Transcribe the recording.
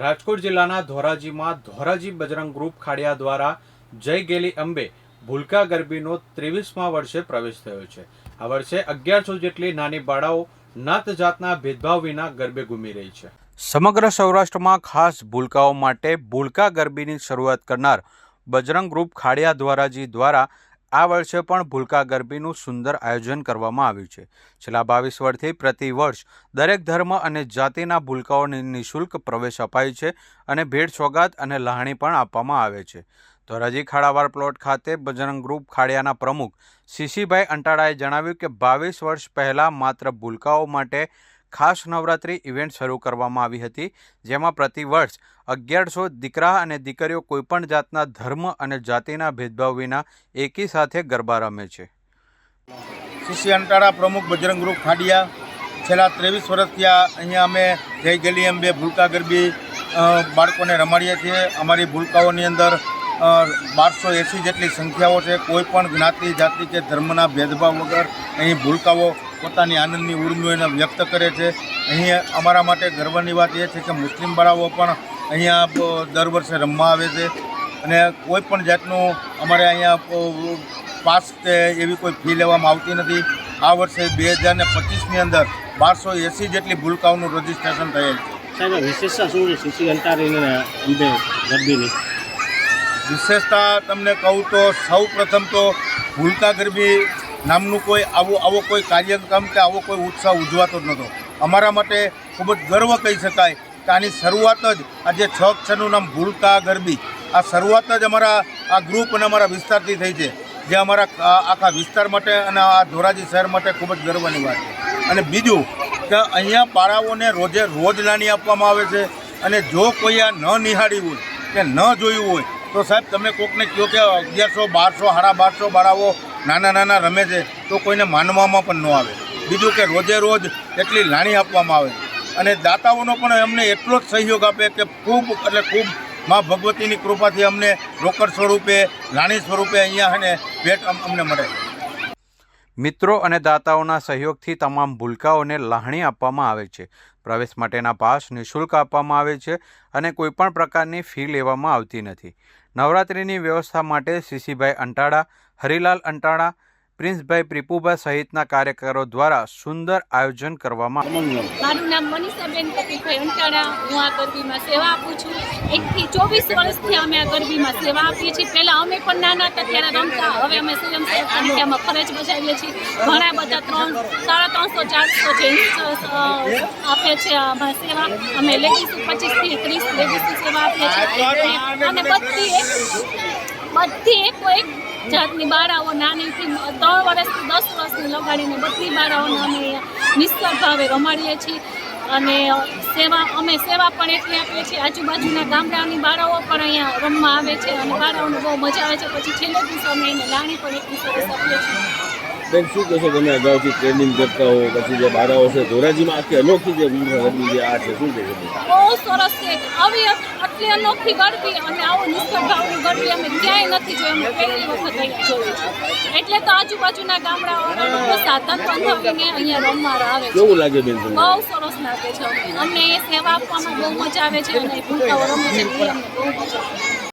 રાજકોટ જિલ્લાના ધોરાજીમાં ધોરાજી બજરંગ ગ્રુપ ખાડિયા દ્વારા જય ગેલી અંબે ભૂલકા ગરબીનો ત્રેવીસમા વર્ષે પ્રવેશ થયો છે. આ વર્ષે અગિયારસો જેટલી નાની બાળાઓ નાત જાતના ભેદભાવ વિના ગરબે ઘૂમી રહી છે. સમગ્ર સૌરાષ્ટ્રમાં ખાસ ભૂલકાઓ માટે ભૂલકા ગરબીની શરૂઆત કરનાર બજરંગ ગ્રુપ ખાડિયા ધોરાજી દ્વારા આ વર્ષે પણ ભૂલકા ગરબીનું સુંદર આયોજન કરવામાં આવ્યું છે. છેલ્લા બાવીસ વર્ષથી પ્રતિ વર્ષ દરેક ધર્મ અને જાતિના ભૂલકાઓને નિઃશુલ્ક પ્રવેશ અપાય છે અને ભેટ સોગાદ અને લહાણી પણ આપવામાં આવે છે. ધોરાજી ખાડાવાર પ્લોટ ખાતે બજરંગ ગ્રુપ ખાડિયાના પ્રમુખ શિશીભાઈ અંટાળાએ જણાવ્યું કે બાવીસ વર્ષ પહેલાં માત્ર ભૂલકાઓ માટે ખાસ નવરાત્રિ ઇવેન્ટ શરૂ કરવામાં આવી હતી, જેમાં પ્રતિ વર્ષ અગિયારસો દીકરા અને દીકરીઓ કોઈપણ જાતના ધર્મ અને જાતિના ભેદભાવ વિના એકી સાથે ગરબા રમે છે. શિષ્ય અંટાળા પ્રમુખ બજરંગ ગ્રુપ ખાડિયા, છેલ્લા ત્રેવીસ વર્ષથી અહીંયા અમે જય ગેલી અંબે ભૂલકા ગરબી બાળકોને રમાડીએ છીએ. અમારી ભૂલકાઓની અંદર બારસો એંસી જેટલી સંખ્યાઓ છે. કોઈ પણ જ્ઞાતિ, જાતિ કે ધર્મના ભેદભાવ વગર અહીં ભૂલકાઓ પોતાની આનંદની ઉર્મિઓ એને વ્યક્ત કરે છે. અહીં અમારા માટે ગર્વની વાત એ છે કે મુસ્લિમ બાળાઓ પણ અહીંયા દર વર્ષે રમવા આવે છે. અને કોઈ પણ જાતનું અમારે અહીંયા પાસ કે એવી કોઈ ફી લેવામાં આવતી નથી. આ વર્ષે બે હજાર ને પચીસની અંદર બારસો એંસી જેટલી ભૂલકાઓનું રજીસ્ટ્રેશન થયેલ છે. સાહેબ વિશેષતા શું છે? શિશી અંતારીને અંબે ગરબીની? વિશેષતા તમને કહું તો સૌ પ્રથમ તો ભૂલકા ગરબી નામનું કોઈ આવો આવો કોઈ કાર્યક્રમ કે આવો કોઈ ઉત્સવ ઉજવાતો જ નહોતો. અમારા માટે ખૂબ જ ગર્વ કહી શકાય કે આની શરૂઆત જ આજે છ અક્ષરનું નામ ભૂલકા ગરબી, આ શરૂઆત જ અમારા આ ગ્રુપ અને અમારા વિસ્તારથી થઈ છે. જે અમારા આખા વિસ્તાર માટે અને આ ધોરાજી શહેર માટે ખૂબ જ ગર્વની વાત છે. અને બીજું કે અહીંયા પારાઓને રોજે રોજ નાની આપવામાં આવે છે અને જો કોઈ આ ન નિહાળ્યું હોય કે ન જોયું હોય, તો સાહેબ તમે કોકને કહો કે અગિયારસો, બારસો, સાડા બારસો બાળાઓ નાના નાના રમે છે તો કોઈને માનવામાં પણ ન આવે. બીજું કે રોજે રોજ એટલી લાણી આપવામાં આવે. અને દાતાઓનો પણ અમને એટલો જ સહયોગ આપે કે ખૂબ એટલે ખૂબ મા ભગવતીની કૃપાથી અમને રોકડ સ્વરૂપે, લાણી સ્વરૂપે અહીંયા અને ભેટ અમને મળે. મિત્રો અને દાતાઓના સહયોગથી તમામ ભૂલકાઓને લાહણી આપવામાં આવે છે. પ્રવેશ માટેના પાસ નિઃશુલ્ક આપવામાં આવે છે અને કોઈપણ પ્રકારની ફી લેવામાં આવતી નથી. નવરાત્રિની વ્યવસ્થા માટે શિશીભાઈ અંટાળા, હરિલાલ અંટાળા પ્રિન્સભાઈ પ્રિપુભા સહિતના કાર્યકરો દ્વારા સુંદર આયોજન કરવામાં મારું નામ મનીષાબેન કપિલભાઈ હું આ ગરબીમાં સેવા આપું છું. એકથી ચોવીસ વર્ષથી અમે આ ગરબીમાં સેવા આપીએ છીએ. પહેલાં અમે પણ નાના હતા, ત્યારે રમતા. હવે અમે સ્વયંસેવક સંખ્યામાં ફરજ બજાવીએ છીએ. ઘણા બધા ત્રણ, સાડા ત્રણસો, ચારસો જેન્ટ્સ આપે છે સેવા. અમે લેડીઝ પચીસથી ત્રીસ લેડીઝની સેવા આપીએ છીએ. અને બધી બધી એક જાતની બાળાઓ નાનીથી ત્રણ વર્ષથી દસ વર્ષની લગાડીને બધી બાળાઓને અમે નિસ્તર ભાવે રમાડીએ છીએ. અને સેવા, અમે સેવા પણ એટલી આપીએ છીએ. આજુબાજુના ગામડાની બાળાઓ પણ અહીંયા રમવા આવે છે અને બાળાઓને બહુ મજા આવે છે. પછી છેલ્લે દિવસે અમે એને લાણી પણ એટલી સરસ આપીએ છીએ. બેન શું કહેશો તમે અગાઉથી ટ્રેનિંગ કરતા હો પછી જે બારાઓ છે ધોરાજીમાં આખી અનોખી જે ગરબી જે આ છે શું કહેશો બહુ સરસ છે. આવી આટલી અનોખી ગરબી અને આવો ભાવની ગરબી અમે ક્યાંય નથી જોઈ. અમે પહેલી વખત અહીંયા જોયું છે. એટલે તો આજુબાજુના ગામડાઓના લોકો સાધન બંધાવીને અહીંયા રમવા આવે છે. કેવું લાગે બેન તમને? બહુ સરસ લાગે છે. અમને. એ સેવા આપવામાં બહુ મજા આવે છે અને ભૂલકાઓ રમે છે બહુ મજા આવે છે.